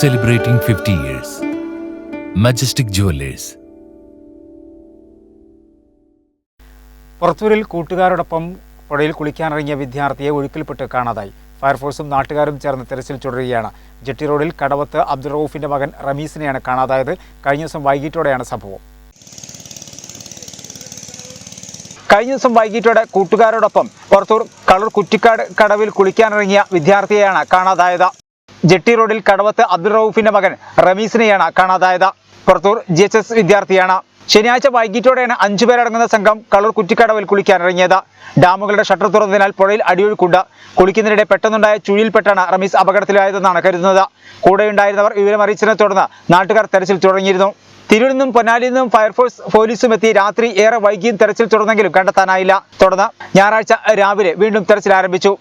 celebrating 50 years. Majestic Jewelers. പുറത്തൂരിൽ കൂട്ടുകാരോടൊപ്പം പുഴയിൽ കുളിക്കാനിറങ്ങിയ വിദ്യാർത്ഥിയെ ഒഴുക്കിൽപ്പെട്ട് കാണാതായി. ഫയർഫോഴ്സും നാട്ടുകാരും ചേർന്ന് തെരച്ചിൽ തുടരുകയാണ്. ജെട്ടി റോഡിൽ കടവത്ത് അബ്ദുൾ റൌഫിന്റെ മകൻ റമീസിനെയാണ് കാണാതായത്. കഴിഞ്ഞ ദിവസം വൈകിട്ടോടെയാണ് സംഭവം. കഴിഞ്ഞ ദിവസം വൈകിട്ടോടെ കൂട്ടുകാരോടൊപ്പം പുറത്തൂർ കളൂർ കുറ്റിക്കാട് കടവിൽ കുളിക്കാനിറങ്ങിയ വിദ്യാർത്ഥിയെയാണ് കാണാതായത്. ജെട്ടി റോഡിൽ കടവത്ത് അബ്ദുൾ റൌഫിന്റെ മകൻ റമീസിനെയാണ് കാണാതായത്. പുറത്തൂർ ജി എച്ച് എസ് വിദ്യാർത്ഥിയാണ്. ശനിയാഴ്ച വൈകിട്ടോടെയാണ് അഞ്ചു പേരടങ്ങുന്ന സംഘം കളൂർ കുറ്റിക്കടവിൽ കുളിക്കാനിറങ്ങിയത് ഡാമുകളുടെ ഷട്ടർ തുറന്നതിനാൽ പുഴയിൽ അടിയൊഴുക്കുണ്ട്. കുളിക്കുന്നതിനിടെ പെട്ടെന്നുണ്ടായ ചുഴിയിൽപ്പെട്ടാണ് റമീസ് അപകടത്തിലായതെന്നാണ് കരുതുന്നത്. കൂടെയുണ്ടായിരുന്നവർ വിവരം അറിയിച്ചതിനെ തുടർന്ന് നാട്ടുകാർ തെരച്ചിൽ തുടങ്ങിയിരുന്നു. തിരൂരിൽ നിന്നും പൊന്നാലിയിൽ നിന്നും ഫയർഫോഴ്സ് പോലീസും എത്തി. രാത്രി ഏറെ വൈകിയും തെരച്ചിൽ തുടർന്നെങ്കിലും കണ്ടെത്താനായില്ല. തുടർന്ന് ഞായറാഴ്ച രാവിലെ വീണ്ടും തെരച്ചിൽ ആരംഭിച്ചു.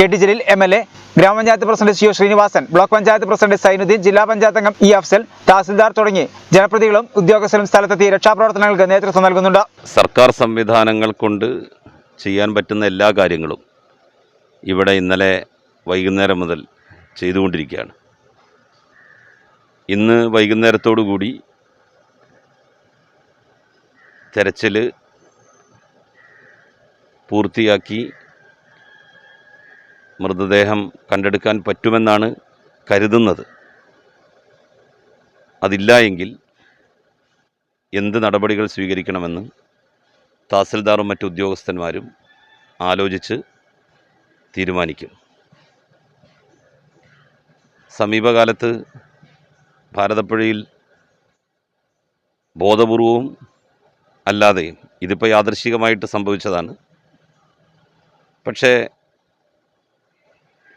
K T Jaleel M L A ഗ്രാമപഞ്ചായത്ത് president C O Sreenivasan block panchayat president Sainuddin ജില്ലാ പഞ്ചായത്ത് അംഗം ഇ അഫ്സൽ തഹസിൽദാർ തുടങ്ങി ജനപ്രതികളും ഉദ്യോഗസ്ഥരും സ്ഥലത്തെത്തി രക്ഷാപ്രവർത്തനങ്ങൾക്ക് നേതൃത്വം നൽകുന്നുണ്ട്. സർക്കാർ സംവിധാനങ്ങൾ കൊണ്ട് ചെയ്യാൻ പറ്റുന്ന എല്ലാ കാര്യങ്ങളും ഇവിടെ ഇന്നലെ വൈകുന്നേരം മുതൽ ചെയ്തുകൊണ്ടിരിക്കുകയാണ്. ഇന്ന് വൈകുന്നേരത്തോടു കൂടി തെരച്ചിൽ പൂർത്തിയാക്കി മൃതദേഹം കണ്ടെടുക്കാൻ പറ്റുമെന്നാണ് കരുതുന്നത്. അതില്ല എങ്കിൽ എന്ത് നടപടികൾ സ്വീകരിക്കണമെന്ന് തഹസിൽദാറും മറ്റു ഉദ്യോഗസ്ഥന്മാരും ആലോചിച്ച് തീരുമാനിക്കും. സമീപകാലത്ത് ഭാരതപ്പുഴയിൽ ബോധപൂർവവും അല്ലാതെയും ഇതിപ്പോൾ യാദൃശികമായിട്ട് സംഭവിച്ചതാണ്. പക്ഷേ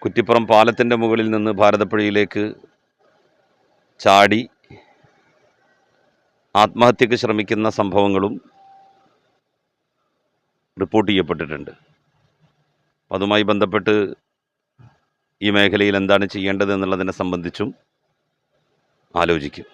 കുറ്റിപ്പുറം പാലത്തിന്റെ മുകളിൽ നിന്ന് ഭാരതപ്പുഴയിലേക്ക് ചാടി ആത്മഹത്യക്ക് ശ്രമിക്കുന്ന സംഭവങ്ങളും റിപ്പോർട്ട് ചെയ്യപ്പെട്ടിട്ടുണ്ട്. അതുമായി ബന്ധപ്പെട്ട് ഈ മേഖലയിൽ എന്താണ് ചെയ്യേണ്ടത് എന്നുള്ളതിനെ സംബന്ധിച്ചും ആലോചിക്കും.